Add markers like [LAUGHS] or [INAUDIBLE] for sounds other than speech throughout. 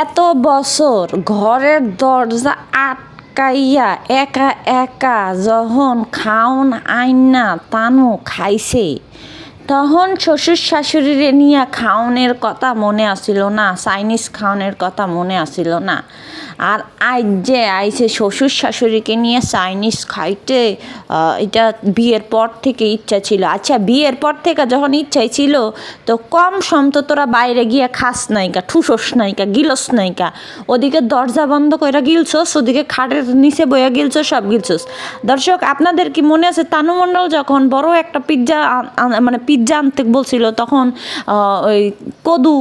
এত বছর ঘরের দরজা আটকাইয়া একা একা যখন খাওন আইনা তানু খাইছে, তখন শ্বশুর শাশুড়িরে নিয়ে খাওনের কথা মনে আসিল না, চাইনিজ খাওনের কথা মনে আসিল না। আর আজ যে আইছে শ্বশুর শাশুড়িকে নিয়ে চাইনিজ খাইতে এটা বিয়ের পর থেকে ইচ্ছা ছিল। আচ্ছা বিয়ের পর থেকে যখন ইচ্ছাই ছিল, তো কম সম তো তোরা বাইরে গিয়ে খাস নাইকা, ঠুসোস নাইকা, গিলস নাইকা। ওদিকে দরজা বন্ধ কইরা গিলছস, ওদিকে খাটের নিচে বইয়া গিলছস, সব গিলছস। দর্শক, আপনাদের কি মনে আছে, তানু মণ্ডল যখন বড় একটা পিৎজা মানে পিৎজা আনতে বলছিল, তখন ওই কদু,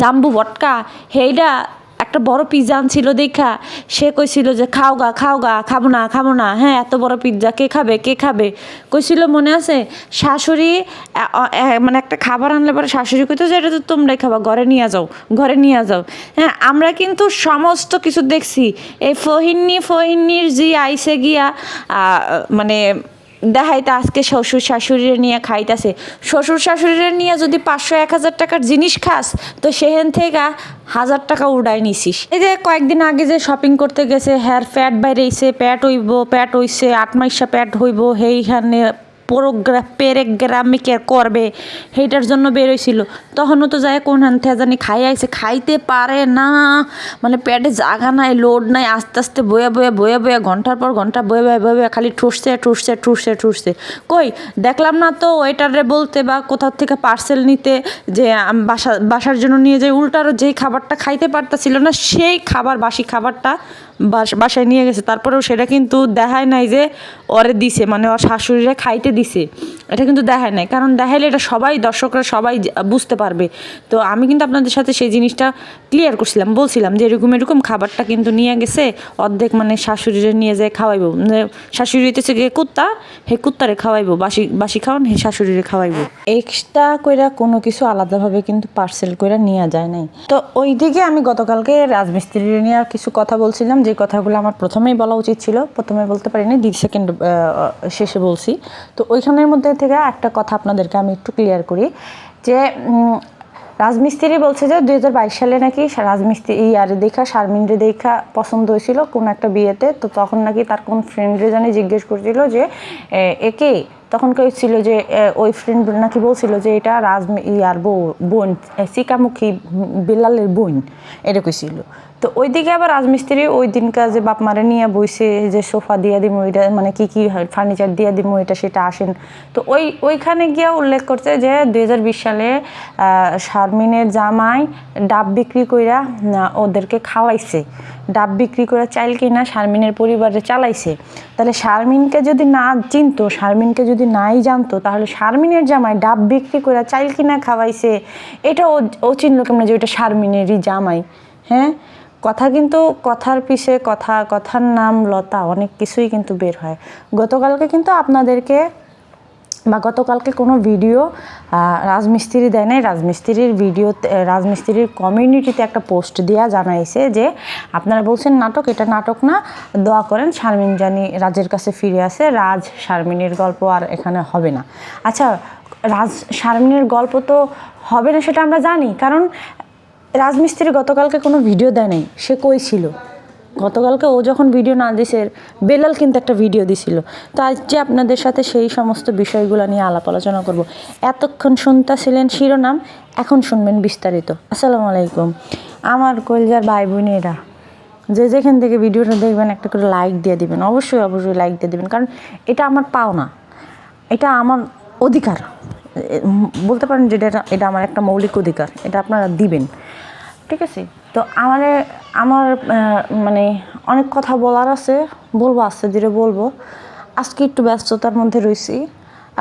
জাম্বু, ভটকা সেইটা একটা বড় পিৎজা আনছিল দেখা। সে কইছিল যে খাও গা খাও গা খাব না খাব না হ্যাঁ এত বড় পিৎজা কে খাবে কে খাবে? কইছিল মনে আছে শাশুড়ি মানে একটা খাবার আনলে পরে শাশুড়ি কইতো যে এটা তো তোমরাই খাবা ঘরে নিয়ে যাও ঘরে নিয়ে যাও। হ্যাঁ আমরা কিন্তু সমস্ত কিছু দেখছি। এই ফহিন্নি ফহিন্নির যে আইসে গিয়া আহ, মানে দেখাইতে আজকে শ্বশুর শাশুড়িরে নিয়ে খাইতাছে। শ্বশুর শাশুড়িরে নিয়ে যদি পাঁচশো এক হাজার টাকার জিনিস খাস, তো সেখান থেকে হাজার টাকা উড়াই নিছিস। এই যে কয়েকদিন আগে যে শপিং করতে গেছে, হ্যার ফ্যাট বাইরেছে প্যাট হইব, প্যাট হইছে, আট মাইশা প্যাট হইব সেইখানে পেরেগ্রামে কে করবে। সেইটার জন্য বেরোইছিল তখনও তো যায় কোন হান জানি খাই আইছে, খাইতে পারে না। মানে পেটে জাগা নাই, লোড নাই, আস্তে আস্তে বয়ে বয়ে বয়ে বয়ে ঘণ্টার পর ঘণ্টা বয়ে বয়ে বয়ে বয়ে খালি ঠুসছে ঠুসছে ঠুসছে ঠুসছে। কই, দেখলাম না তো ওয়েটারে বলতে বা কোথাও থেকে পার্সেল নিতে যে বাসা, বাসার জন্য নিয়ে যাই উল্টারও যেই খাবারটা খাইতে পারতাছিল না, সেই খাবার, বাসি খাবারটা বাস- বাসায় নিয়ে গেছে। তারপরেও সেটা কিন্তু দেখায় নাই যে ওরে দিছে মানে ওর শাশুড়িরে খাইতে দিছে। এটা কিন্তু দেখায় নাই। কারণ দেখাইলে এটা সবাই, দর্শকরা সবাই বুঝতে পারবে। তো আমি কিন্তু আপনাদের সাথে সেই জিনিসটা ক্লিয়ার করছিলাম, বলছিলাম যে এরকম এরকম খাবারটা কিন্তু নিয়ে গেছে, অর্ধেক মানে শাশুড়িরে নিয়ে যায় খাওয়াইবো। মানে শাশুড়ি হইতেছে গিয়ে কুত্তা, হে কুত্তারে খাওয়াইবো, বাসি বাসি খাওয়ান, হে শাশুড়িরে খাওয়াইবো। এক্সট্রা কইরা কোনো কিছু আলাদাভাবে কিন্তু পার্সেল কইরা নেওয়া যায় নাই। তো ওই দিকে আমি গতকালকে রাজমিস্ত্রি নিয়ে কিছু কথা বলছিলাম, যে কথাগুলো আমার প্রথমেই বলা উচিত ছিল, প্রথমে বলতে পারিনি, দ্বিতীয় সেকেন্ড শেষে বলছি। তো ওইখানের মধ্যে থেকে একটা কথা আপনাদেরকে আমি একটু ক্লিয়ার করি, যে রাজমিস্ত্রি বলছে যে দুই হাজার বাইশ সালে নাকি রাজমিস্ত্রি ইয়ার দেখা শারমিনরে দেখা পছন্দ হয়েছিল কোন একটা বিয়েতে, তো তখন নাকি তার কোন ফ্রেন্ডরে জানি জিজ্ঞেস করছিল যে একে তখন কেউ ছিল যে ওই ফ্রেন্ড নাকি বলছিল যে এটা রাজ ইয়ার বোন সিকামুখী বেলালের বোন এটা কইছিল। তো ওইদিকে আবার রাজমিস্ত্রি ওই দিনকার যে বাপ মারে নিয়ে বইছে যে সোফা দিয়ে দিমু, এটা মানে কি কি ফার্নিচার দিয়ে দিমু, এটা সেটা আসেন। তো ওই, ওইখানে গিয়ে উল্লেখ করছে যে দুই হাজার বিশ সালে শারমিনের জামাই ডাব বিক্রি কইরা ওদেরকে খাওয়াইছে। ডাব বিক্রি করে চাইল কিনা শারমিনের পরিবারে চালাইছে। তাহলে শারমিনকে যদি না চিনতো, শারমিনকে যদি নাই জানতো, তাহলে শারমিনের জামাই ডাব বিক্রি করে চাইল কিনা খাওয়াইছে, এটা ও চিনলো কেমন যে ওইটা শারমিনেরই জামাই হ্যাঁ? কথা কিন্তু কথার পিছে কথা, কথার নাম লতা, অনেক কিছুই কিন্তু বের হয়। গতকালকে কিন্তু আপনাদেরকে বা গতকালকে কোনো ভিডিও রাজমিস্ত্রি দেয় নাই। রাজমিস্ত্রির ভিডিও, রাজমিস্ত্রির কমিউনিটিতে একটা পোস্ট দেওয়া জানাইছে যে, আপনারা বলছেন নাটক, এটা নাটক না, দোয়া করেন, শারমিন জানি রাজের কাছে ফিরে আসে, রাজ শারমিনের গল্প আর এখানে হবে না। আচ্ছা রাজ শারমিনের গল্প তো হবে না, সেটা আমরা জানি। কারণ রাজমিস্ত্রি গতকালকে কোনো ভিডিও দেয় নাই, সে কই ছিল? গতকালকে ও যখন ভিডিও না দিছে, বেলাল কিন্তু একটা ভিডিও দিছিল। তো আজ যে আপনাদের সাথে সেই সমস্ত বিষয়গুলো নিয়ে আলাপ আলোচনা করব। এতক্ষণ শুনতেছিলেন শিরোনাম, এখন শুনবেন বিস্তারিত। আসসালামু আলাইকুম। আমার কলজার ভাই বোনেরা যে যেখান থেকে ভিডিওটা দেখবেন, একটা করে লাইক দিয়ে দিবেন। অবশ্যই অবশ্যই লাইক দিয়ে দিবেন। কারণ এটা আমার পাওনা। এটা আমার অধিকার। বলতে পারেন যে এটা এটা আমার একটা মৌলিক অধিকার। এটা আপনারা দিবেন। ঠিক আছে? তো আমার আমার মানে অনেক কথা বলার আছে, বলব, আস্তে ধীরে বলব। আজকে একটু ব্যস্ততার মধ্যে রয়েছি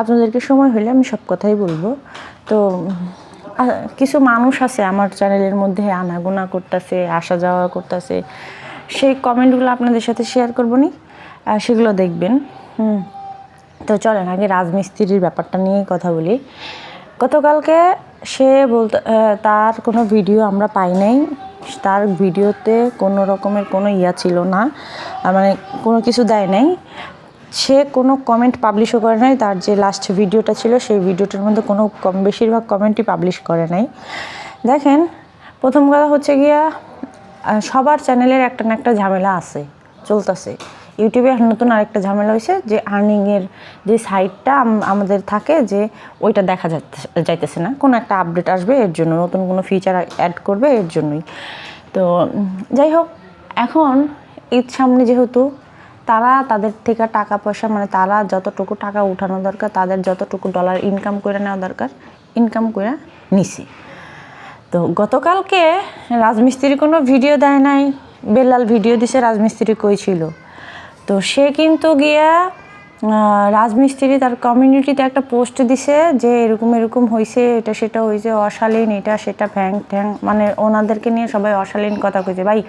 আপনাদেরকে সময় হলে আমি সব কথাই বলব। তো কিছু মানুষ আছে আমার চ্যানেলের মধ্যে আনাগোনা করতেছে, আসা যাওয়া করতেছে। সেই কমেন্টগুলো আপনাদের সাথে শেয়ার করব নি সেগুলো দেখবেন। হুম। তো চলেন, আগে রাজমিস্ত্রির ব্যাপারটা নিয়েই কথা বলি। গতকালকে সে বলতে তার কোনো ভিডিও আমরা পাই নাই। তার ভিডিওতে কোনো রকমের কোনো ইয়া ছিল না মানে কোনো কিছু দেয় নাই। সে কোনো কমেন্ট পাবলিশও করে নাই। তার যে লাস্ট ভিডিওটা ছিল, সেই ভিডিওটার মধ্যে কোনো কম বেশিরভাগ কমেন্টই পাবলিশ করে নাই। দেখেন, প্রথম কথা হচ্ছে গিয়া সবার চ্যানেলের একটা না একটা ঝামেলা আছে, চলতেছে। ইউটিউবে নতুন আরেকটা ঝামেলা হয়েছে যে আর্নিংয়ের যে সাইটটা আমাদের থাকে যে ওইটা দেখা যাইতেছে না। কোনো একটা আপডেট আসবে, এর জন্য নতুন কোনো ফিচার অ্যাড করবে, এর জন্যই। তো, যাই হোক, এখন ঈদ সামনে যেহেতু, তারা তাদের থেকে টাকা পয়সা মানে তারা যতটুকু টাকা উঠানো দরকার, তাদের যতটুকু ডলার ইনকাম করে নেওয়া দরকার ইনকাম করে নিছি। তো গতকালকে রাজমিস্ত্রি কোনো ভিডিও দেয় নাই বেলাল ভিডিও দিছে, রাজমিস্ত্রি কই ছিল? তো সে কিন্তু গিয়া রাজমিস্ত্রি তার কমিউনিটিতে একটা পোস্ট দিছে যে এরকম এরকম হয়েছে এটা সেটা হয়েছে অশালীন, এটা সেটা ফ্যাং ঠ্যাং মানে ওনাদেরকে নিয়ে সবাই অশালীন কথা কইছে। ভাই,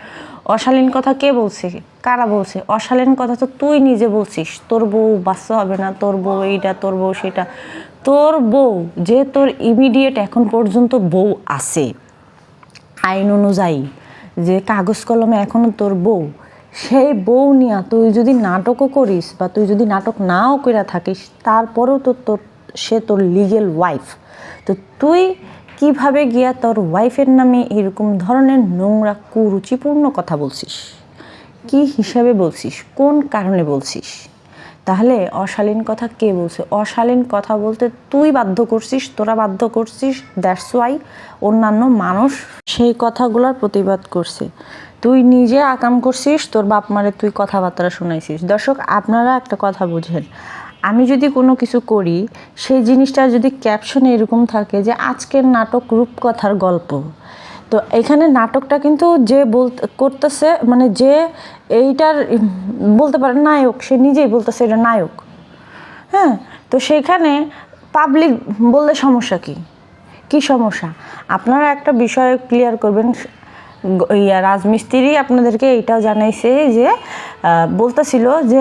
অশালীন কথা কে বলছে? কারা বলছে? অশালীন কথা তো তুই নিজে বলছিস। তোর বউ বাচ্চা হবে না, তোর বউ এইটা তোর বউ সেটা। তোর বউ, যে তোর ইমিডিয়েট এখন পর্যন্ত বউ আছে, আইন অনুযায়ী, যে কাগজ কলমে এখনও তোর বউ সেই বউ নিয়া তুই যদি নাটকও করিস বা তুই যদি নাটক নাও করে থাকিস, তারপরেও তো তোর, সে তোর লিগেল ওয়াইফ তো তুই কীভাবে গিয়া তোর ওয়াইফের নামে এরকম ধরনের নোংরা, কুরুচিপূর্ণ কথা বলছিস? কি হিসাবে বলছিস? কোন কারণে বলছিস? তাহলে অশালীন কথা কে বলছে? অশালীন কথা বলতে তুই বাধ্য করছিস, তোরা বাধ্য করছিস দ্যাটস ওয়াই অন্যান্য মানুষ সেই কথাগুলোর প্রতিবাদ করছে। তুই নিজে আকাম করছিস, তোর বাপ মারে তুই কথাবার্তা শোনাইছিস। দর্শক, আপনারা একটা কথা বুঝেন। আমি যদি কোনো কিছু করি, সেই জিনিসটা যদি ক্যাপশনে এরকম থাকে যে, আজকের নাটক রূপকথার গল্প। তো এখানে নাটকটা কিন্তু যে বলতে করতেছে মানে যে এইটার, বলতে পারে নায়ক, সে নিজেই বলতেছে এটা নায়ক। হ্যাঁ? তো সেখানে পাবলিক বললে সমস্যা কি? কি সমস্যা? আপনারা একটা বিষয় ক্লিয়ার করবেন ইয়া রাজমিস্ত্রি আপনাদেরকে এটাও জানাইছে যে বলতেছিল যে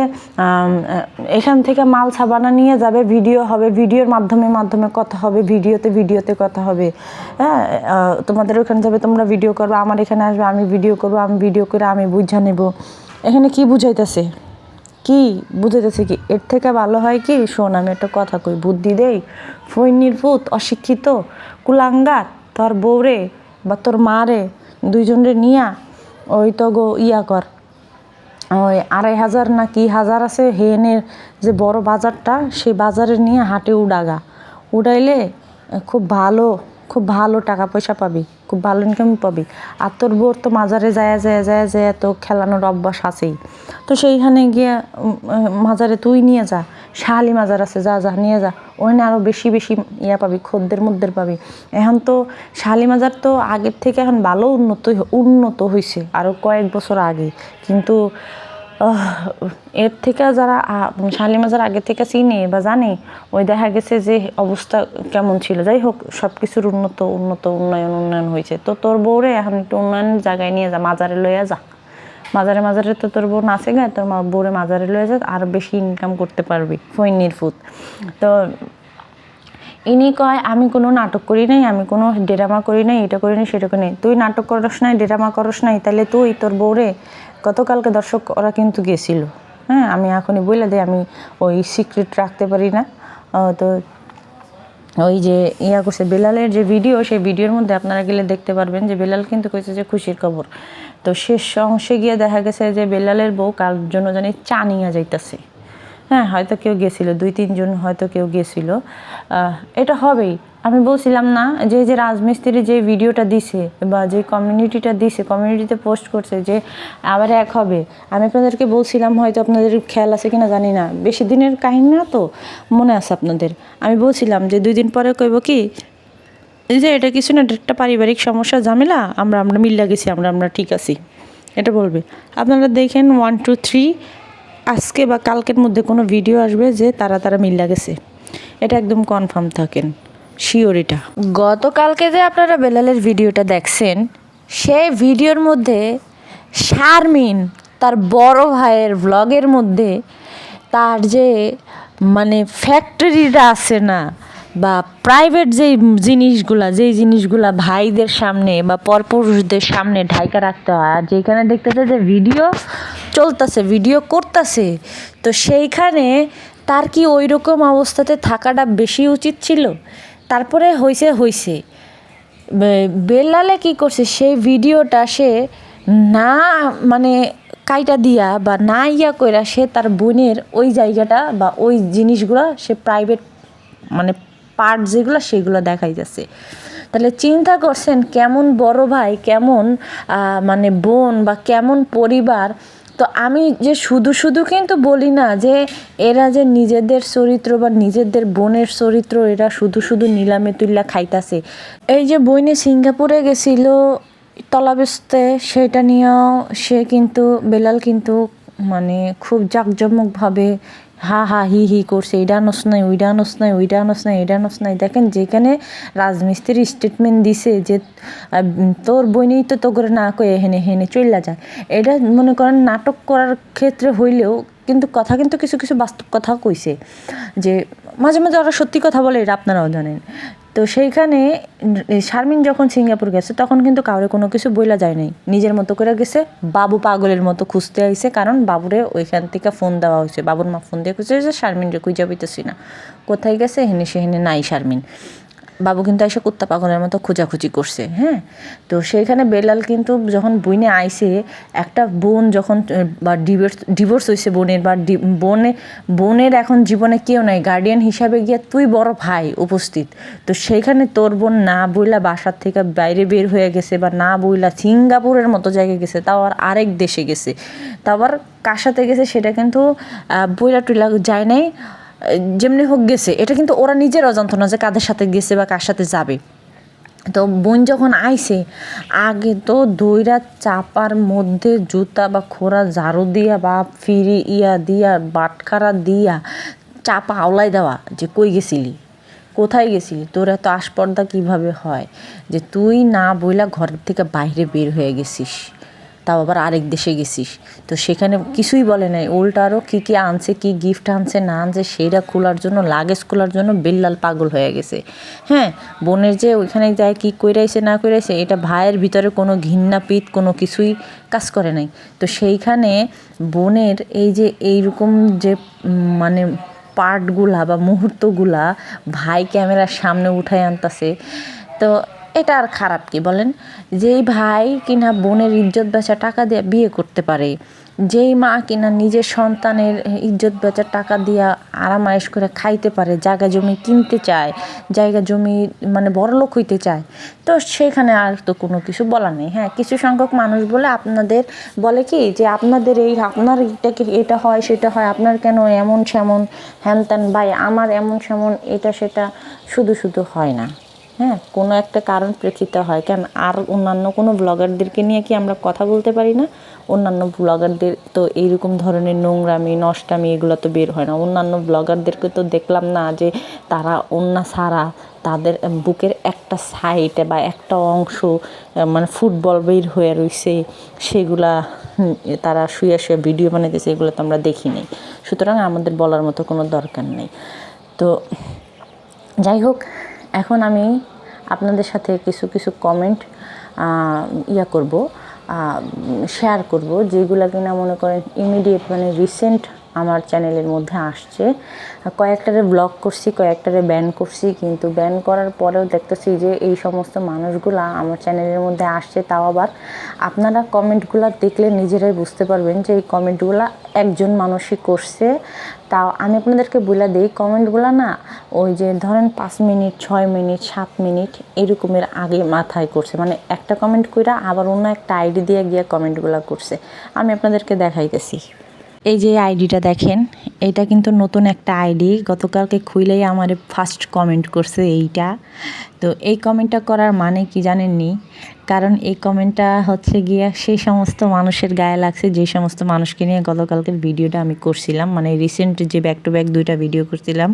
এখান থেকে মাল সাবানা নিয়ে যাবে, ভিডিও হবে, ভিডিওর মাধ্যমে মাধ্যমে কথা হবে, ভিডিওতে ভিডিওতে কথা হবে। হ্যাঁ তোমাদের ওখানে যাবে, তোমরা ভিডিও করবে, আমার এখানে আসবে, আমি ভিডিও করব, আমি ভিডিও করে আমি বুঝা নেব। এখানে কি বুঝাইতেছে? কি বুঝাইতেছে কি? এর থেকে ভালো হয় কি? শোন, আমি একটা কথা কই, বুদ্ধি দেই। ফৈনির ভূত অশিক্ষিত, কুলাঙ্গার, তোর বউরে বা তোর মারে দুইজনরে নিয়া ওই তো গো ইয়া কর। ওই আড়াই হাজার না কি হাজার আছে হেনের যে বড় বাজারটা, সেই বাজারে নিয়ে হাটে উড়াগা। উড়াইলে খুব ভালো খুব ভালো টাকা পয়সা পাবি। খুব ভালো ইনকাম পাবি। আর তোর বোর তো মাজারে যায় যায় যায় যায় তো খেলানোর অভ্যাস আছেই। তো সেইখানে গিয়ে মাজারে তুই নিয়ে যা শাহালি মাজার আছে, যা যা, নিয়ে যা। ওখানে আরও বেশি বেশি ইয়া পাবি, খদ্দের মধ্যে পাবি। এখন তো শাহালি মাজার তো আগের থেকে এখন ভালো উন্নত উন্নত হয়েছে আরও কয়েক বছর আগে। কিন্তু এর থেকে যারা শালি মাজার আগে থেকে চিনে বা জানে, ওই দেখা গেছে যে অবস্থা কেমন ছিল। যাই হোক সব কিছুর উন্নত উন্নত, উন্নয়ন উন্নয়ন হয়েছে। তো তোর বউরে এখন একটু উন্নয়নের জায়গায় নিয়ে যা, মাজারে লইয়া যা। মাজারে মাজারে তো তোর বউ নাচে গায়, তোর বউরে মাজারে লইয়া যা, আর বেশি ইনকাম করতে পারবি ফৈনির ফুত। তো ইনি কয়, আমি কোনো নাটক করি নাই, আমি কোনো ড্রামা করি নাই, এটা করি নাই, সেটা করি নাই। তুই নাটক করস নাই ড্রামা করস নাই তাহলে তুই তোর বউরে গতকালকে দর্শক ওরা কিন্তু গেছিল হ্যাঁ আমি এখনই বলে দিই, আমি ওই সিক্রেট রাখতে পারি না। তো ওই যে ইয়া করছে, বেলালের যে ভিডিও সেই ভিডিওর মধ্যে আপনারা গেলে দেখতে পারবেন যে বেলাল কিন্তু কইছে যে খুশির খবর। তো শেষ অংশে গিয়ে দেখা গেছে যে বেলালের বউ কার জন্য জানি চা নিয়ে যাইতেছে। হ্যাঁ হয়তো কেউ গেছিল, দুই, তিনজন হয়তো কেউ গেছিল। এটা হবেই। আমি বলছিলাম না, যে যে রাজমিস্ত্রি যে ভিডিওটা দিছে বা যে কমিউনিটিটা দিছে কমিউনিটিতে পোস্ট করছে যে আবার এক হবে। আমি আপনাদেরকে বলছিলাম, হয়তো আপনাদের খেয়াল আছে কিনা জানি না। বেশি দিনের কাহিনী না তো, মনে আছে আপনাদের। আমি বলছিলাম যে দুই দিন পরে কইব কি যে এটা কিছু না, একটা পারিবারিক সমস্যা, ঝামেলা, আমরা আমরা মিল্লা গেছি, আমরা আমরা ঠিক আছি। এটা বলবে। আপনারা দেখেন ওয়ান টু থ্রি আজকে বা কালকের মধ্যে কোনো ভিডিও আসবে যে তারা তারা মিল্লা গেছে। এটা একদম কনফার্ম থাকেন। শিওর এটা। গতকালকে যে আপনারা বেলালের ভিডিওটা দেখছেন, সেই ভিডিওর মধ্যে শারমিন তার বড় ভাইয়ের ব্লগের মধ্যে তার যে মানে ফ্যাক্টরিটা আছে না, বা প্রাইভেট যেই জিনিসগুলা যেই জিনিসগুলা ভাইদের সামনে বা পরপুরুষদের সামনে ঢাইকা রাখতে হয়, আর যেখানে দেখতেছে যে ভিডিও চলতেছে ভিডিও করতেছে, তো সেইখানে তার কি ওই রকম অবস্থাতে থাকাটা বেশি উচিত ছিল? তারপরে হইছে হইছে। বে- বেলালে কি করছে, সেই ভিডিওটা সে না মানে কাইটা দিয়া বা না ইয়া কইরা সে তার বোনের ওই জায়গাটা বা ওই জিনিসগুলো সে প্রাইভেট মানে পার্ট যেগুলো সেগুলো দেখাইতেছে। তাহলে চিন্তা করছেন কেমন বড় ভাই, কেমন মানে বোন বা কেমন পরিবার তো আমি যে শুধু শুধু কিন্তু বলি না যে এরা যে নিজেদের চরিত্র বা নিজেদের বোনের চরিত্র এরা শুধু শুধু নিলামে তুল্লা খাইতাছে। এই যে বইনে সিঙ্গাপুরে গেছিল তলাবেস্তে, সেটা নিয়েও সে কিন্তু বেলাল কিন্তু মানে খুব জাঁকজমকভাবে হা হা, হি হি করছে, এটা আনস নাই, ওইটা আনস নাই, ওইটা আনস নাই, এটা আনস নাই। দেখেন যেখানে রাজমিস্ত্রি স্টেটমেন্ট দিছে যে তোর বইনেই তো তো করে না কয়ে হেনে হেনে চললা যায়। এটা মনে করেন নাটক করার ক্ষেত্রে হইলেও কিন্তু কথা কিন্তু কিছু কিছু বাস্তব কথা কইছে। যে, মাঝে মাঝে ওরা সত্যি কথা বলে, এটা আপনারাও জানেন। তো সেইখানে শারমিন যখন সিঙ্গাপুর গেছে, তখন কিন্তু কাউরে কোনো কিছু বইলা যায় নাই। নিজের মতো করে গেছে, বাবু পাগলের মতো খুঁজতে আইছে, কারণ বাবুরে ওইখান থেকে ফোন দেওয়া হয়েছে। বাবুর মা ফোন দিয়ে খুঁজে হয়েছে শারমিন রে খুঁজে পাইতেছি না। কোথায় গেছে? হেনে সে হেনে নাই শারমিন। বাবু কিন্তু এসে কুত্তা পাগলের মতো খোঁজাখুঁজি করছে হ্যাঁ? তো সেইখানে বেলাল কিন্তু যখন বইনে আইসে একটা বোন যখন বা ডিভোর্স ডিভোর্স হয়েছে বোনের, বা বোনে, বোনের এখন জীবনে কেউ নাই গার্ডিয়ান হিসাবে গিয়ে তুই বড় ভাই উপস্থিত। তো সেইখানে তোর বোন না বইলা বাসার থেকে বাইরে বের হয়ে গেছে, বা না বইলা সিঙ্গাপুরের মতো জায়গায় গেছে, তাও আর আরেক দেশে গেছে। তাও আবার কার সাথে গেছে সেটা কিন্তু বইলা টুইলা যায় নাই। যেমনি হোক গেছে, এটা কিন্তু ওরা নিজের অজান্ত না যে কাদের সাথে গেছে বা কার সাথে যাবে। তো বোন যখন আইছে, আগে তো দইরা চাপার মধ্যে জুতা বা খোরা ঝাড়ু দিয়া বা ফিরি ইয়া দিয়া, বাটখারা দিয়া চাপা আওলাই দেওয়া যে কই গেছিলি? কোথায় গেছিলি? তোর এত আস্পর্দা কীভাবে হয়? যে তুই না বইলা ঘরের থেকে বাইরে বের হয়ে গেছিস। তাও আবার আরেক দেশে গেছিস। তো সেখানে কিছুই বলে নাই। উল্টা আরও কী কী আনছে, কী গিফট আনছে, না আনছে, সেইটা খোলার জন্য লাগেজ খোলার জন্য বেল্লাল পাগল হয়ে গেছে। হ্যাঁ বোনের যে ওইখানে যায়, কী কইরাইছে, না কইরাইছে, এটা ভাইয়ের ভিতরে কোনো ঘৃণা, পিত, কোনো কিছুই কাজ করে নাই। তো সেইখানে বোনের এই যে এইরকম যে মানে পার্টগুলা বা মুহূর্তগুলা ভাই ক্যামেরার সামনে উঠায় আনতাছে। তো এটা আর খারাপ কি বলেন? যেই ভাই কিনা বোনের ইজ্জত বেচা টাকা দিয়ে বিয়ে করতে পারে, যেই মা কিনা নিজের সন্তানের ইজ্জত বেচা টাকা দিয়া আরামায়েশ করে খাইতে পারে, জায়গা জমি কিনতে চায়, জায়গা জমি মানে বড়লোক হইতে চায়, তো সেখানে আর তো কোনো কিছু বলার নেই। হ্যাঁ কিছু সংখ্যক মানুষ বলে আপনাদের বলে কি যে আপনাদের এই, আপনার এটা কি, এটা হয়, সেটা হয়, আপনার কেন এমন সেমন হ্যান ত্যান ভাই আমার এমন সেমন এটা সেটা শুধু শুধু হয় না। হ্যাঁ কোনো একটা কারণ প্রেক্ষিতে হয়। কেন? আর অন্যান্য কোনো ব্লগারদেরকে নিয়ে কি আমরা কথা বলতে পারি না? অন্যান্য ব্লগারদের তো এইরকম ধরনের নোংরামি, নষ্টামি এগুলো তো বের হয় না। অন্যান্য ব্লগারদেরকে তো দেখলাম না যে তারা অন্য সারা তাদের বুকের একটা সাইডে বা একটা অংশ মানে ফুটবল বের হয়ে রয়েছে সেগুলা তারা শুয়ে শুয়ে ভিডিও বানাইতেছে, এগুলো তো আমরা দেখি নাই। সুতরাং আমাদের বলার মতো কোনো দরকার নেই। তো যাই হোক এখন আমি আপনাদের সাথে কিছু কিছু কমেন্ট ইয়া করব শেয়ার করব, যেগুলো কিনা মনে করেন ইমিডিয়েট মানে রিসেন্ট আমার চ্যানেলের মধ্যে আসছে। কয়েকটারে ব্লক করছি, কয়েকটারে ব্যান করছি, কিন্তু ব্যান করার পরেও দেখতেছি যে এই সমস্ত মানুষগুলা আমার চ্যানেলের মধ্যে আসছে, তাও আবার আপনারা কমেন্টগুলো দেখলে নিজেরাই বুঝতে পারবেন যে এই কমেন্টগুলো একজন মানুষই করছে। তাও আমি আপনাদেরকে বলে দিই, কমেন্টগুলো না ওই যে ধরেন পাঁচ মিনিট, ছয় মিনিট, সাত মিনিট এরকমের আগে মাথায় করছে। মানে একটা কমেন্ট কইরা আবার অন্য একটা আইডি দিয়ে গিয়ে কমেন্টগুলো করছে। আমি আপনাদেরকে দেখাইতেছি। এই যে আইডিটা দেখেন, এটা কিন্তু নতুন একটা আইডি। গতকালকে খুইলেই আমার ফার্স্ট কমেন্ট করছে এইটা। তো এই কমেন্টটা করার মানে কি জানেননি? কারণ এই কমেন্টটা হচ্ছে গিয়া সেই সমস্ত মানুষের গায়ে লাগছে, যে সমস্ত মানুষকে নিয়ে গতকালকের ভিডিওটা আমি করছিলাম। মানে রিসেন্ট যে ব্যাক টু ব্যাক দুইটা ভিডিও করছিলাম।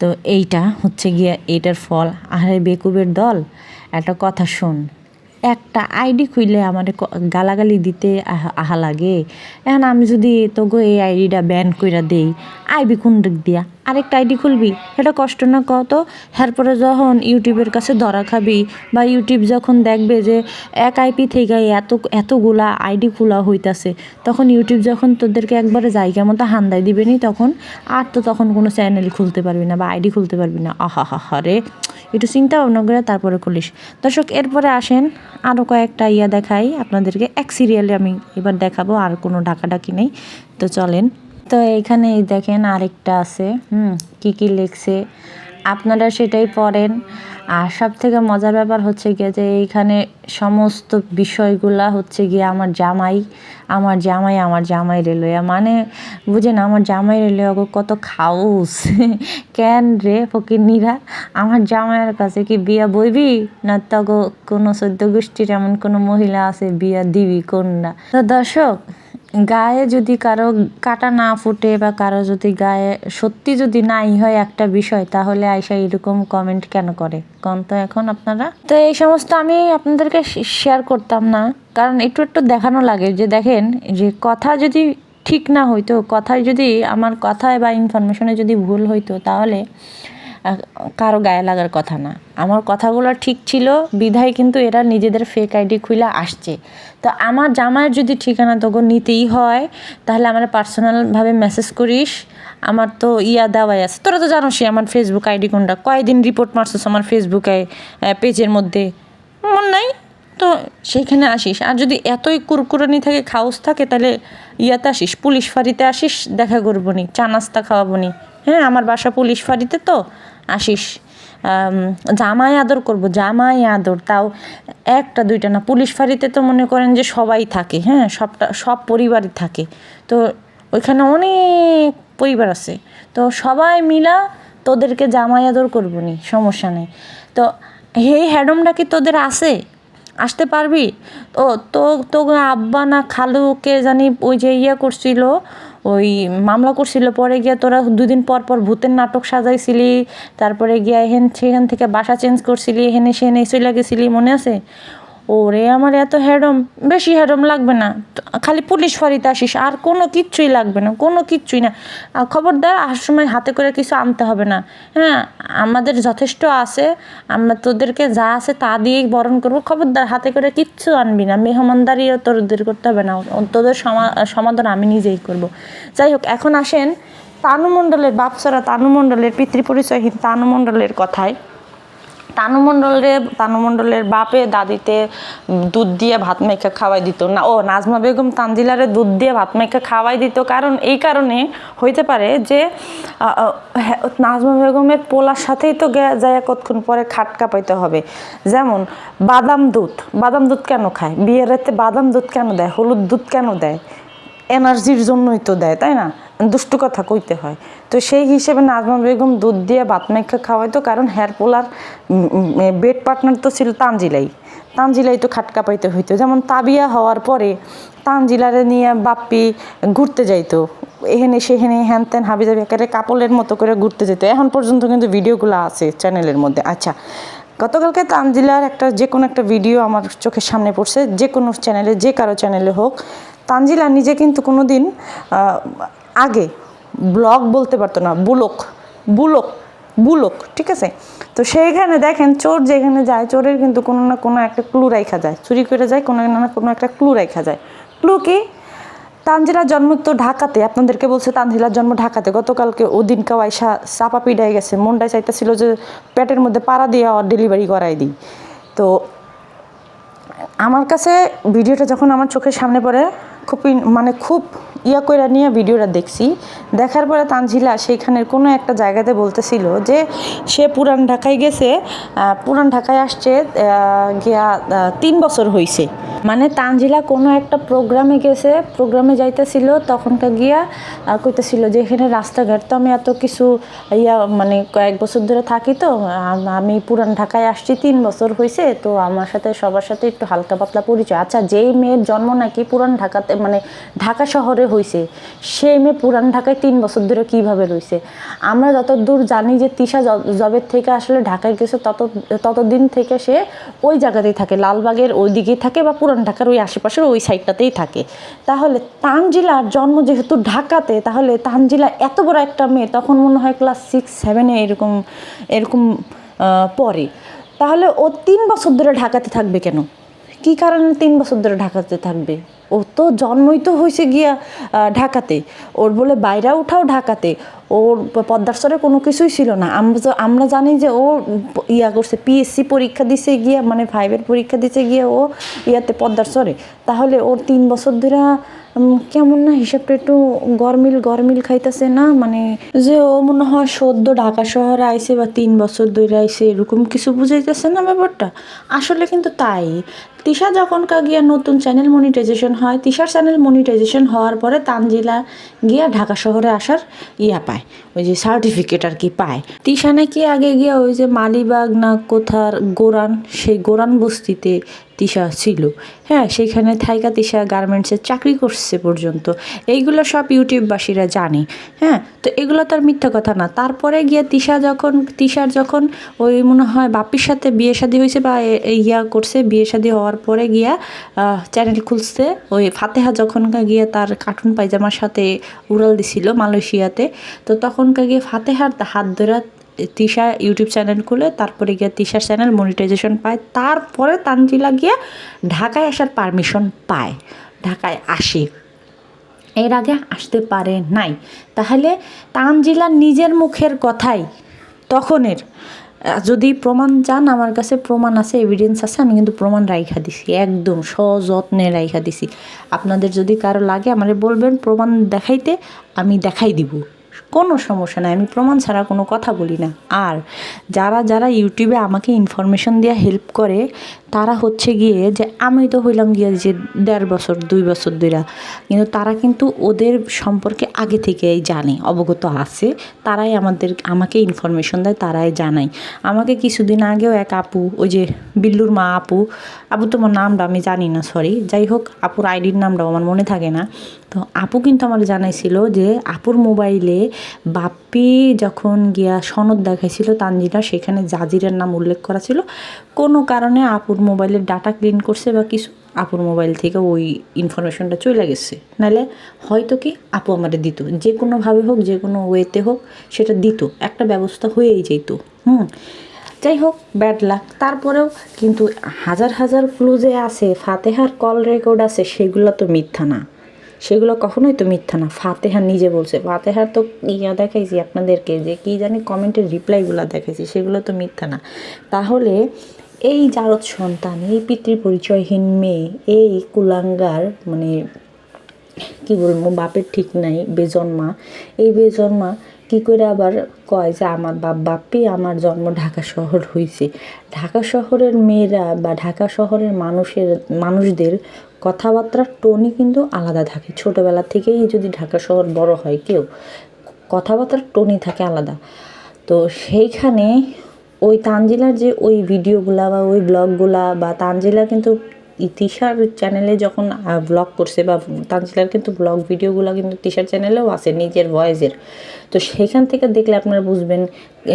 তো এইটা হচ্ছে গিয়া এইটার ফল। আরে বেকুবের দল, একটা কথা শোন। একটা আইডি খুইলে আমার গালাগালি দিতে আহা লাগে। এখন আমি যদি তোকে এই আইডিটা ব্যান করে দেই আইবি কোন দিক দিয়া? আরেকটা আইডি খুলবি। এটা কষ্ট না কত? এরপরে যখন ইউটিউবের কাছে ধরা খাবি বা ইউটিউব যখন দেখবে যে এক আইপি থেকে এত, এতগুলা আইডি খোলা হইতাছে, তখন ইউটিউব যখন তোদেরকে একবারে জায়গা মতো হান্দায় দিবে নি তখন আর তো তখন কোনো চ্যানেল খুলতে পারবি না বা আইডি খুলতে পারবি না। আহা হা রে একটু চিন্তা ভাবনা করে তারপরে খুলিস। দর্শক, এরপরে আসেন আরও কয়েকটা ইয়া দেখাই আপনাদেরকে। এক সিরিয়ালে আমি এবার দেখাবো, আর কোনো ডাকাডাকি নেই। তো চলেন। তো এইখানে এই দেখেন আরেকটা আছে, হুম, কী কী লিখছে। আপনারা সেটাই পড়েন। আর সব থেকে মজার ব্যাপার হচ্ছে গিয়ে যে এইখানে সমস্ত বিষয়গুলা হচ্ছে গিয়ে আমার জামাই আমার জামাই আমার জামাই রেলওয়া। মানে বুঝেন, আমার জামাই রেলওয়া কত খাউস। [LAUGHS] কেন রে ফকিরনিরা আমার জামাইয়ের কাছে কি বিয়া বইবি? না তগো কোনো সদ্য গোষ্ঠীর এমন কোনো মহিলা আছে বিয়া দিবি কোনটা তো দর্শক গায়ে যদি কারও কাটা না ফুটে বা কারও যদি গায়ে সত্যি যদি নাই হয় একটা বিষয়, তাহলে আয়সা এরকম কমেন্ট কেন করে? কন তো এখন আপনারা? তো এই সমস্ত আমি আপনাদেরকে শেয়ার করতাম না। কারণ একটু একটু দেখানো লাগে যে দেখেন, যে কথা যদি ঠিক না হইতো, কথায় যদি, আমার কথায় বা ইনফরমেশনে যদি ভুল হইতো, তাহলে কারও গায়ে লাগার কথা না। আমার কথাগুলো ঠিক ছিল, বিধায় কিন্তু এরা নিজেদের ফেক আইডি খুলে আসছে। তো আমার জামাইয়ের যদি ঠিকানা তোকে নিতেই হয়, তাহলে আমার পার্সোনালভাবে মেসেজ করিস। আমার তো ইয়া দেওয়াই আছে। তোরা তো জানোসই আমার ফেসবুক আইডি কোনটা? কয়দিন রিপোর্ট মারছিস আমার ফেসবুকে পেজের মধ্যে? মন নাই? তো সেইখানে আসিস। আর যদি এতই কুরকুরানি থাকে খাউস থাকে, তাহলে ইয়াতে আসিস। পুলিশ ফাঁড়িতে আসিস, দেখা করব নি। চা নাস্তা খাওয়াবো নি। হ্যাঁ আমার বাসা পুলিশ ফাঁড়িতে তো। আসিস জামাই আদর করব, জামাই আদর। তাও একটা, দুইটা না, পুলিশ ফাঁড়িতে তো মনে করেন যে সবাই থাকে হ্যাঁ সবটা, সব পরিবারই থাকে। তো ওইখানে অনেক পরিবার আছে। তো সবাই মিলা তোদেরকে জামাই আদর করব নি, সমস্যা নেই। তো এই হ্যাডমটা কি তোদের আছে? আসতে পারবি? ও, তো তো আব্বা না খালুকে জানি ওই যে ইয়ে করছিল ওই মামলা করছিল, পরে গিয়ে তোরা দুদিন পর পর ভূতের নাটক সাজাইছিলি, তারপরে গিয়া এহেন সেখান থেকে বাসা চেঞ্জ করছিলি এখানে সেখানে চলে গেছিলি, মনে আছে? ওরে আমার এত হ্যাডম, বেশি হ্যাডম লাগবে না। খালি পুলিশ ফাঁড়িতে আসিস, আর কোনো কিচ্ছুই লাগবে না, কোনো কিচ্ছুই না। খবরদার আসার সময় হাতে করে কিছু আনতে হবে না। হ্যাঁ আমাদের যথেষ্ট আছে, আমরা তোদেরকে যা আছে তা দিয়েই বরণ করব। খবরদার, হাতে করে কিচ্ছু আনবি না। মেহমানদারিও তোদের করতে হবে না। তোদের সমা- সমাধান আমি নিজেই করব। যাই হোক, এখন আসেন তানুমণ্ডলের বাপসারা তানু মণ্ডলের পিতৃপরিচয়হীন তানু মণ্ডলের কথায়। তানু মণ্ডলের তানু মণ্ডলের বাপে দাদিতে দুধ দিয়ে ভাত মেখে খাওয়াই দিত। না, ও নাজমা বেগম তানজিলারে দুধ দিয়ে ভাত মেখে খাওয়াই দিত। কারণ এই কারণে হইতে পারে যে নাজমা বেগমের পোলার সাথেই তো যায় কতক্ষণ পরে খাট কাঁপাইতে হবে। যেমন, বাদাম দুধ বাদাম দুধ কেন খায়? বিয়ের রাতে বাদাম দুধ কেন দেয়? হলুদ দুধ কেন দেয়? এনার্জির জন্যই তো দেয়, তাই না? দুষ্টু কথা কইতে হয়। তো সেই হিসেবে নাজমা বেগম দুধ দিয়ে ভাত মেখে খাওয়াইতো, কারণ হেয়ার পোলার বেড পার্টনার তো ছিল তানজিলাই। তানজিলাই তো খাটকা পাইতে হইতো। যেমন তাবিয়া হওয়ার পরে তানজিলারে নিয়ে বাপ্পি ঘুরতে যাইতো। এখানে সেখানে হ্যান ত্যান হাবিজাবি একেবারে কাপলের মতো করে ঘুরতে যেত। এখন পর্যন্ত কিন্তু ভিডিওগুলো আছে চ্যানেলের মধ্যে। আচ্ছা গতকালকে তানজিলার একটা যে কোনো একটা ভিডিও আমার চোখের সামনে পড়ছে। যে কোনো চ্যানেলে যে কারও চ্যানেলে হোক, তানজিলা নিজে কিন্তু কোনো দিন আগে ব্লগ বলতে পারতো না, বুলক বুলক বুলক, ঠিক আছে? তো সেইখানে দেখেন চোর যেখানে যায়, চোরের কিন্তু কোনো না কোনো একটা ক্লু রাখা যায়। চুরি করে যায়, কোনো না কোনো একটা ক্লু রাখা যায়। ক্লু কি? তানজিলার জন্ম তো ঢাকাতে, আপনাদেরকে বলছে তানজিলার জন্ম ঢাকাতে। গতকালকে ওদিন কাওয়াইসা চাপা পিডাই গেছে। মনটাই চাইতেছিল যে পেটের মধ্যে পাড়া দিয়ে আর ডেলিভারি করাই দিই। তো আমার কাছে ভিডিওটা যখন আমার চোখের সামনে পড়ে খুব মানে খুব ইয়া কইরা নিয়ে ভিডিওটা দেখছি। দেখার পরে তানজিলা সেইখানের কোনো একটা জায়গাতে বলতেছিল যে, সে পুরান ঢাকায় গেছে পুরান ঢাকায় আসছে গিয়া তিন বছর হয়েছে মানে তানজিলা কোনো একটা প্রোগ্রামে গেছে, প্রোগ্রামে যাইতেছিল তখনকার গিয়া কইতেছিল যে, এখানে রাস্তাঘাট তো আমি এত কিছু ইয়া মানে কয়েক বছর ধরে থাকি তো, আমি পুরান ঢাকায় আসছি, তিন বছর হয়েছে তো আমার সাথে সবার সাথে একটু হালকা পাতলা পরিচয়। আচ্ছা যেই মেয়ের জন্ম নাকি পুরান ঢাকাতে মানে ঢাকা শহরে হয়েছে সে মেয়ে পুরান ঢাকায় তিন বছর ধরে কীভাবে রয়েছে আমরা যতদূর জানি যে তিশা জবের থেকে আসলে ঢাকায় গেছে, তত, ততদিন থেকে সে ওই জায়গাতেই থাকে, লালবাগের ওই দিকেই থাকে বা পুরান ঢাকার ওই আশেপাশের ওই সাইডটাতেই থাকে। তাহলে তানজিলার জন্ম যেহেতু ঢাকাতে, তাহলে তানজিলা এত বড় একটা মেয়ে, তখন মনে হয় ক্লাস সিক্স, সেভেনে এরকম এরকম পড়ে। তাহলে ও তিন বছর ধরে ঢাকাতে থাকবে কেন? কি কারণে তিন বছর ধরে ঢাকাতে থাকবে? ও তো জন্মই তো হয়েছে গিয়া ঢাকাতে। ওর বলে, বাইরে উঠাও ঢাকাতে। ওর পদ্মারসরে কোনো কিছুই ছিল না। আমরা আমরা জানি যে ও ইয়া করছে পিএসসি পরীক্ষা দিছে গিয়া মানে ফাইভের পরীক্ষা দিছে গিয়া ও ইয়াতে পদ্মারসরে তাহলে ওর তিন বছর ধরে কেমন না হিসাবটা একটু গরমিল গরমিল খাইতেছে না? মানে যে ও মনে হয় সদ্য ঢাকা শহরে আইসে বা তিন বছর ধরে আইছে, এরকম কিছু বুঝাইতেছে না ব্যাপারটা? আসলে কিন্তু তাই। তিশা যখন গিয়া নতুন চ্যানেল মনিটাইজেশন হয়, তিশার চ্যানেল মনিটাইজেশন হওয়ার পরে তানজিলা গিয়া ঢাকা শহরে আসার ইয়া পায়, ওই যে সার্টিফিকেট আর কি পায়। তিশা নাকি আগে গিয়া ওই যে মালিবাগ না কোথার গোরান, সেই গোরান বস্তিতে তিশা ছিল। হ্যাঁ সেইখানে থাইকা তিশা গার্মেন্টসের চাকরি করছে পর্যন্ত। এইগুলো সব ইউটিউববাসীরা জানে। হ্যাঁ তো এগুলো তার মিথ্যা কথা না। তারপরে গিয়ে তিশা যখন, তিশার যখন ওই মনে হয় বাপির সাথে বিয়ে শাদী হয়েছে বা ইয়া করছে, বিয়ে শাদী হওয়ার পরে গিয়া চ্যানেল খুলছে। ওই ফাতেহা যখন গিয়ে তার কার্টুন পায়জামার সাথে উড়াল দিছিল মালয়েশিয়াতে, তো তখনকার গিয়ে ফাতেহার হাত ধরে তিশা ইউটিউব চ্যানেল খুলে, তারপরে গিয়ে তিশার চ্যানেল মনিটাইজেশন পায়। তারপরে তানজিলা গিয়ে ঢাকায় আসার পারমিশন পায়। ঢাকায় আসে। এর আগে আসতে পারে নাই। তাহলে তানজিলার নিজের মুখের কথাই তখনের যদি প্রমাণ চান, আমার কাছে প্রমাণ আছে এভিডেন্স আছে, আমি কিন্তু প্রমাণ রাইখা দিছি, একদম সযত্নে রাইখা দিছি। আপনাদের যদি কারও লাগে, আমারে বলবেন, প্রমাণ দেখাইতে আমি দেখাই দিব। কোনো সমস্যা নাই, আমি প্রমাণ ছাড়া কোনো কথা বলি না। আর যারা যারা ইউটিউবে আমাকে ইনফরমেশন দেওয়া হেল্প করে তারা হচ্ছে গিয়ে যে আমি তো হইলাম গিয়ে যে দেড় বছর, দুই বছর ধরে কিন্তু তারা কিন্তু ওদের সম্পর্কে আগে থেকেই জানে, অবগত আছে। তারাই আমাদের, আমাকে ইনফরমেশন দেয়, তারাই জানায়। আমাকে কিছুদিন আগেও এক আপু, ওই যে বিল্লুর মা আপু আপু তোমার নামটা আমি জানি না সরি যাই হোক, আপুর আইডির নামটাও আমার মনে থাকে না। তো আপু কিন্তু আমার জানাইছিল যে আপুর মোবাইলে বাপ্পি যখন গিয়া সনদ দেখাইছিল তানজিরা, সেখানে জাজিরের নাম উল্লেখ করা ছিল। কোনো কারণে আপুর মোবাইলের ডাটা ক্লিন করছে বা কিছু, আপুর মোবাইল থেকে ওই ইনফরমেশনটা চলে গেছে। নাহলে হয়তো কি আপু আমাদের দিত। যে কোনোভাবে হোক, যে কোনো ওয়েতে হোক, সেটা দিত। একটা ব্যবস্থা হয়েই যেত। হুম। যাই হোক, ব্যাড লাক। তারপরেও কিন্তু হাজার হাজার ক্লুজে আছে, ফাতেহার কল রেকর্ড আছে, সেগুলো তো মিথ্যা না। সেগুলো কখনোই তো মিথ্যা না। ফাতেহা নিজে বলছে, ফাতেহার তো ইয়া দেখাইছি আপনাদেরকে, যে কি জানি কমেন্টের রিপ্লাইগুলো দেখাইছি, সেগুলো তো মিথ্যা না। তাহলে এই জারদ সন্তান, এই পিতৃ পরিচয়হীন মেয়ে, এই কুলাঙ্গার মানে কি বলব, বাপের ঠিক নাই, বেজন্মা। এই বেজন্মা কি করে আবার কয় যে, আমার বাপ বাপ্পি, আমার জন্ম ঢাকা শহর হয়েছে ঢাকা শহরের মেয়েরা বা ঢাকা শহরের মানুষের, মানুষদের কথাবার্তার টোনই কিন্তু আলাদা থাকে। ছোটোবেলা থেকেই যদি ঢাকা শহর বড় হয় কেউ, কথাবার্তার টোনই থাকে আলাদা। তো সেইখানে ওই তানজিলার যে ওই ভিডিওগুলা বা ওই ব্লগগুলা বা তানজিলা কিন্তু তিশার চ্যানেলে যখন ব্লগ করছে বা তানজিলার কিন্তু ব্লগ ভিডিওগুলো কিন্তু তিশার চ্যানেলেও আছে, নিজের ভয়েসের তো সেখান থেকে দেখলে আপনারা বুঝবেন,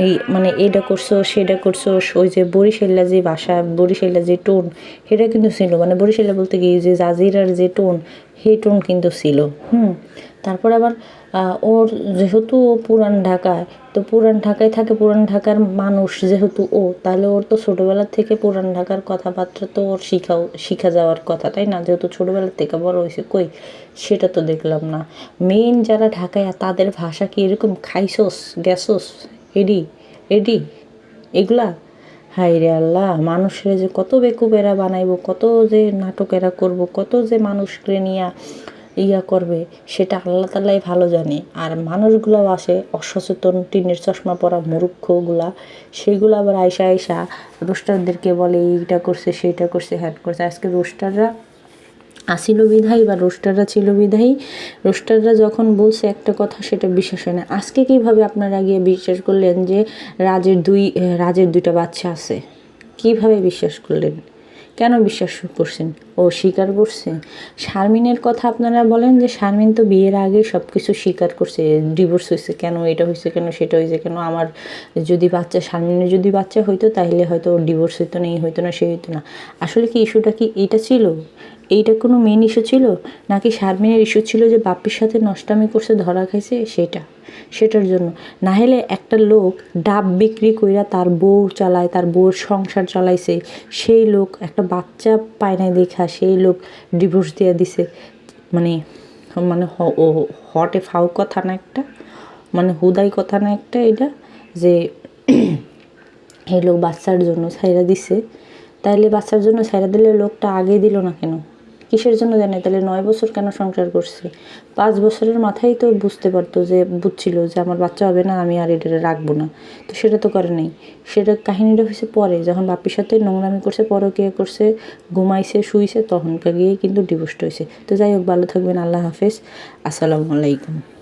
এই মানে এটা করছ সেটা করছ, ওই যে বরিশাল্লা যে ভাষা বরিশাল্লা যে টোন সেটা কিন্তু ছিল। মানে বরিশাল্লা বলতে কি যে জাজিরার যে টোন সেই টোন কিন্তু ছিল। হুম, তারপর আবার ওর যেহেতু ও পুরান ঢাকায়, তো পুরান ঢাকায় থাকে, পুরান ঢাকার মানুষ যেহেতু ও, তাহলে ওর তো ছোটোবেলার থেকে পুরান ঢাকার কথাবার্তা তো ওর শিখাও, শিখা যাওয়ার কথা, তাই না? যেহেতু ছোটোবেলার থেকে বড় হয়েছে, কই? সেটা তো দেখলাম না। মেইন যারা ঢাকায়, তাদের ভাষা কি এরকম খাইছোস গেছোস এডি এডি, এগুলা? হাই রে আল্লাহ, মানুষের যে কত বেকুবেরা বানাইবো, কত যে নাটকেরা করব, কত যে মানুষকে নিয়ে ইয়া করবে, সেটা আল্লাহ তাল্লাই ভালো জানে। আর মানুষগুলোও আসে অসচেতন, টিনের চশমা পরা মুরুক্ষগুলা সেগুলো আবার আয়সা আয়সা রোস্টারদেরকে বলে, এইটা করছে সেইটা করছে হ্যাট করছে। আজকে রোস্টাররা আসিল বিধাই বা রোস্টাররা ছিল বিধাই রোস্টাররা যখন বলছে একটা কথা, সেটা বিশ্বাস হয় না। আজকে কীভাবে আপনারা গিয়ে বিশ্বাস করলেন যে রাজের দুই, রাজের দুইটা বাচ্চা আছে? কীভাবে বিশ্বাস করলেন? কেন বিশ্বাস করছেন? ও স্বীকার করছে? শারমিনের কথা আপনারা বলেন যে শারমিন তো বিয়ের আগে সব কিছু স্বীকার করছে ডিভোর্স হয়েছে কেন, এটা হয়েছে কেন, সেটা হয়েছে কেন, আমার যদি বাচ্চা, শারমিনের যদি বাচ্চা হইতো তাহলে হয়তো ডিভোর্স হইতো না, এই হইতো না, সে হইতো না। আসলে কি ইস্যুটা কি এটা ছিল? এইটা কোনো মেন ইস্যু ছিল? নাকি শারমিনের ইস্যু ছিল যে বাপ্পির সাথে নষ্টামি করছে, ধরা খাইছে? সেটা, সেটার জন্য। না হলে একটা লোক ডাব বিক্রি কইরা তার বউ চালায়, তার বউর সংসার চালাইছে, সেই লোক একটা বাচ্চা পায় নাই দেখা, সেই লোক ডিভোর্স দিয়ে দিছে। মানে মানে হটে ফাউ কথা না একটা? মানে হুদাই কথা না একটা এটা যে এই লোক বাচ্চার জন্য ছাইরা দিছে। তাইলে বাচ্চার জন্য ছাইরা দিলে লোকটা আগে দিল না কেন? কিসের জন্য জানে? তাহলে নয় বছর কেন সংসার করছে? পাঁচ বছরের মাথায় তো বুঝতে পারতো যে, বুঝছিল যে আমার বাচ্চা হবে না, আমি আর এটা রাখব না। তো সেটা তো করে নাই। সেটা কাহিনীটা হয়েছে পরে, যখন বাপির সাথে নোংরামি করছে পরকিয়া করছে, ঘুমাইছে, শুইছে, তখনকার গিয়ে কিন্তু ডিভোর্সড হয়েছে। তো যাই হোক, ভালো থাকবেন, আল্লাহ হাফেজ। আসসালামু আলাইকুম।